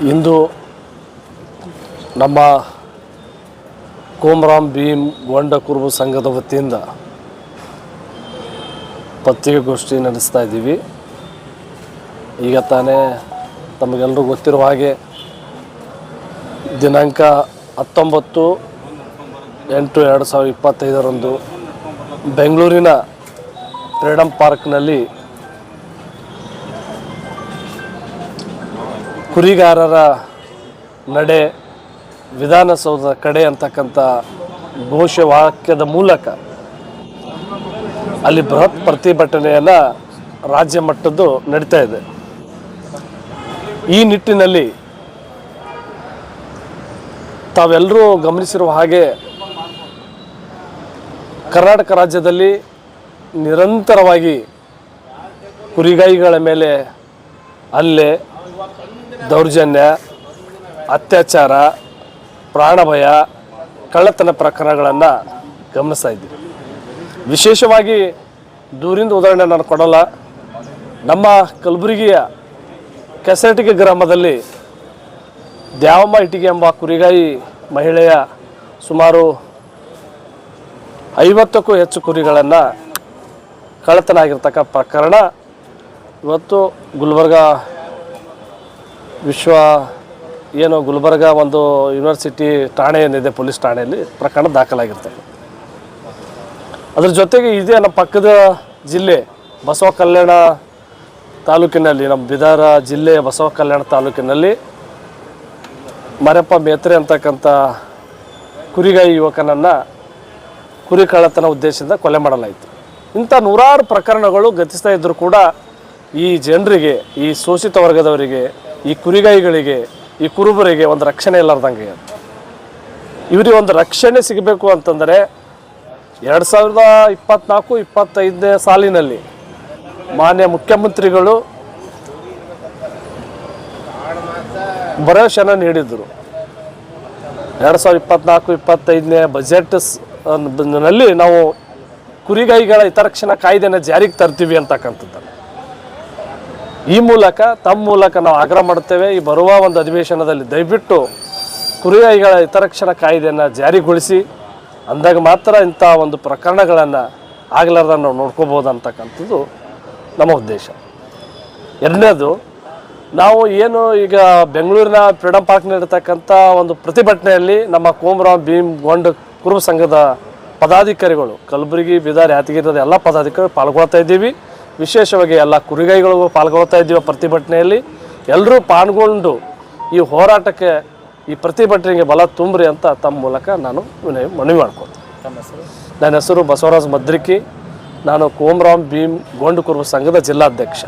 ಇಂದು ನಮ್ಮ ಕೋಮರಾಮ್ ಭೀಮ್ ಗೊಂಡ ಕುರುಬು ಸಂಘದ ವತಿಯಿಂದ ಪತ್ರಿಕಾಗೋಷ್ಠಿ ನಡೆಸ್ತಾ ಇದ್ದೀವಿ. ಈಗ ತಾನೇ ತಮಗೆಲ್ಲರೂ ಗೊತ್ತಿರುವ ಹಾಗೆ ದಿನಾಂಕ ಹತ್ತೊಂಬತ್ತು ಎಂಟು ಎರಡು ಸಾವಿರದ ಇಪ್ಪತ್ತೈದರಂದು ಬೆಂಗಳೂರಿನ ಫ್ರೀಡಮ್ ಪಾರ್ಕ್ನಲ್ಲಿ ಕುರಿಗಾರರ ನಡೆ ವಿಧಾನಸೌಧದ ಕಡೆ ಅಂತಕ್ಕಂಥ ಘೋಷವಾಕ್ಯದ ಮೂಲಕ ಅಲ್ಲಿ ಬೃಹತ್ ಪ್ರತಿಭಟನೆಯನ್ನು ರಾಜ್ಯ ಮಟ್ಟದ್ದು ನಡೀತಾ ಇದೆ. ಈ ನಿಟ್ಟಿನಲ್ಲಿ ತಾವೆಲ್ಲರೂ ಗಮನಿಸಿರುವ ಹಾಗೆ ಕರ್ನಾಟಕ ರಾಜ್ಯದಲ್ಲಿ ನಿರಂತರವಾಗಿ ಕುರಿಗಾಯಿಗಳ ಮೇಲೆ ಹಲ್ಲೆ ದೌರ್ಜನ್ಯ, ಅತ್ಯಾಚಾರ, ಪ್ರಾಣಭಯ, ಕಳ್ಳತನ ಪ್ರಕರಣಗಳನ್ನು ಗಮನಿಸ್ತಾ ಇದ್ದೀವಿ ವಿಶೇಷವಾಗಿ ದೂರಿಂದ ಉದಾಹರಣೆ ನಾನು ಕೊಡಲ್ಲ. ನಮ್ಮ ಕಲಬುರಗಿಯ ಕೆಸರಟಿಗೆ ಗ್ರಾಮದಲ್ಲಿ ದ್ಯಾವಮ್ಮ ಇಟಿಗೆ ಎಂಬ ಕುರಿಗಾಯಿ ಮಹಿಳೆಯ ಸುಮಾರು ಐವತ್ತಕ್ಕೂ ಹೆಚ್ಚು ಕುರಿಗಳನ್ನು ಕಳ್ಳತನ ಆಗಿರ್ತಕ್ಕ ಪ್ರಕರಣ. ಇವತ್ತು ಗುಲ್ಬರ್ಗ ವಿಶ್ವ ಏನು ಗುಲ್ಬರ್ಗ ಒಂದು ಯೂನಿವರ್ಸಿಟಿ ಠಾಣೆ ಏನಿದೆ ಪೊಲೀಸ್ ಠಾಣೆಯಲ್ಲಿ ಪ್ರಕರಣ ದಾಖಲಾಗಿರ್ತದೆ. ಅದ್ರ ಜೊತೆಗೆ ಇದೇ ನಮ್ಮ ಪಕ್ಕದ ಜಿಲ್ಲೆ ಬಸವ ಕಲ್ಯಾಣ ತಾಲೂಕಿನಲ್ಲಿ, ನಮ್ಮ ಬಿದಾರ ಜಿಲ್ಲೆ ಬಸವ ಕಲ್ಯಾಣ ತಾಲೂಕಿನಲ್ಲಿ ಮರಪ್ಪ ಮೇತ್ರೆ ಅಂತಕ್ಕಂಥ ಕುರಿಗಾಯಿ ಯುವಕನನ್ನು ಕುರಿ ಕಳ್ಳತನ ಉದ್ದೇಶದಿಂದ ಕೊಲೆ ಮಾಡಲಾಯಿತು. ಇಂಥ ನೂರಾರು ಪ್ರಕರಣಗಳು ಗತಿಸ್ತಾ ಇದ್ದರೂ ಕೂಡ ಈ ಜನರಿಗೆ, ಈ ಶೋಷಿತ ವರ್ಗದವರಿಗೆ ಈ ಕುರಿಗಾಯಿಗಳಿಗೆ ಈ ಕುರುಬರಿಗೆ ಒಂದು ರಕ್ಷಣೆ ಇಲ್ಲಾರ್ದಂಗೆ. ಇವರಿಗೆ ಒಂದು ರಕ್ಷಣೆ ಸಿಗಬೇಕು ಅಂತಂದರೆ ಎರಡು ಸಾವಿರದ ಇಪ್ಪತ್ನಾಲ್ಕು, ಇಪ್ಪತ್ತೈದನೇ ಸಾಲಿನಲ್ಲಿ ಮಾನ್ಯ ಮುಖ್ಯಮಂತ್ರಿಗಳು ಭರವಸೆನ ನೀಡಿದ್ದರು. ಎರಡು ಸಾವಿರದ ಇಪ್ಪತ್ನಾಲ್ಕು, ಇಪ್ಪತ್ತೈದನೇ ಬಜೆಟ್ನಲ್ಲಿ ನಾವು ಕುರಿಗಾಯಿಗಳ ಹಿತರಕ್ಷಣಾ ಕಾಯ್ದೆನ ಜಾರಿಗೆ ತರ್ತೀವಿ ಅಂತಕ್ಕಂಥದ್ದು ಈ ಮೂಲಕ ತಮ್ಮ ಮೂಲಕ ನಾವು ಆಗ್ರಹ ಮಾಡುತ್ತೇವೆ. ಈ ಬರುವ ಒಂದು ಅಧಿವೇಶನದಲ್ಲಿ ದಯವಿಟ್ಟು ಕುರಿಯಾಯಿಗಳ ಹಿತರಕ್ಷಣಾ ಕಾಯ್ದೆಯನ್ನು ಜಾರಿಗೊಳಿಸಿ, ಅಂದಾಗ ಮಾತ್ರ ಇಂಥ ಒಂದು ಪ್ರಕರಣಗಳನ್ನು ಆಗ್ಲಾರ್ದ ನಾವು ನೋಡ್ಕೋಬೋದು ಅಂತಕ್ಕಂಥದ್ದು ನಮ್ಮ ಉದ್ದೇಶ. ಎರಡನೇದು, ನಾವು ಏನು ಈಗ ಬೆಂಗಳೂರಿನ ಫ್ರೀಡಮ್ ಪಾರ್ಕ್ನಲ್ಲಿರ್ತಕ್ಕಂಥ ಒಂದು ಪ್ರತಿಭಟನೆಯಲ್ಲಿ ನಮ್ಮ ಕೋಮರಾವ್ ಭೀಮ್ ಗೊಂಡ ಕುರುಬ ಸಂಘದ ಪದಾಧಿಕಾರಿಗಳು, ಕಲಬುರಗಿ, ಬೀದರ್ ಯಾತಗಿರಿದ ಎಲ್ಲ ಪದಾಧಿಕಾರಿಗಳು ಪಾಲ್ಗೊಳ್ತಾ ಇದ್ದೀವಿ. ವಿಶೇಷವಾಗಿ ಎಲ್ಲ ಕುರಿಗೈಗಳು ಪಾಲ್ಗೊಳ್ತಾ ಇದ್ದೀವಿ ಪ್ರತಿಭಟನೆಯಲ್ಲಿ. ಎಲ್ಲರೂ ಪಾಲ್ಗೊಂಡು ಈ ಹೋರಾಟಕ್ಕೆ ಈ ಪ್ರತಿಭಟನೆಗೆ ಬಲ ತುಂಬ್ರಿ ಅಂತ ತಮ್ಮ ಮೂಲಕ ನಾನು ವಿನಯ ಮನವಿ ಮಾಡ್ಕೊತೀನಿ ನನ್ನ ಹೆಸರು ಬಸವರಾಜ್ ಮದ್ರಿಕಿ ನಾನು ಕೋಮರಾಮ್ ಭೀಮ್ ಗೋಂಡು ಕುರುಬ ಸಂಘದ ಜಿಲ್ಲಾಧ್ಯಕ್ಷ.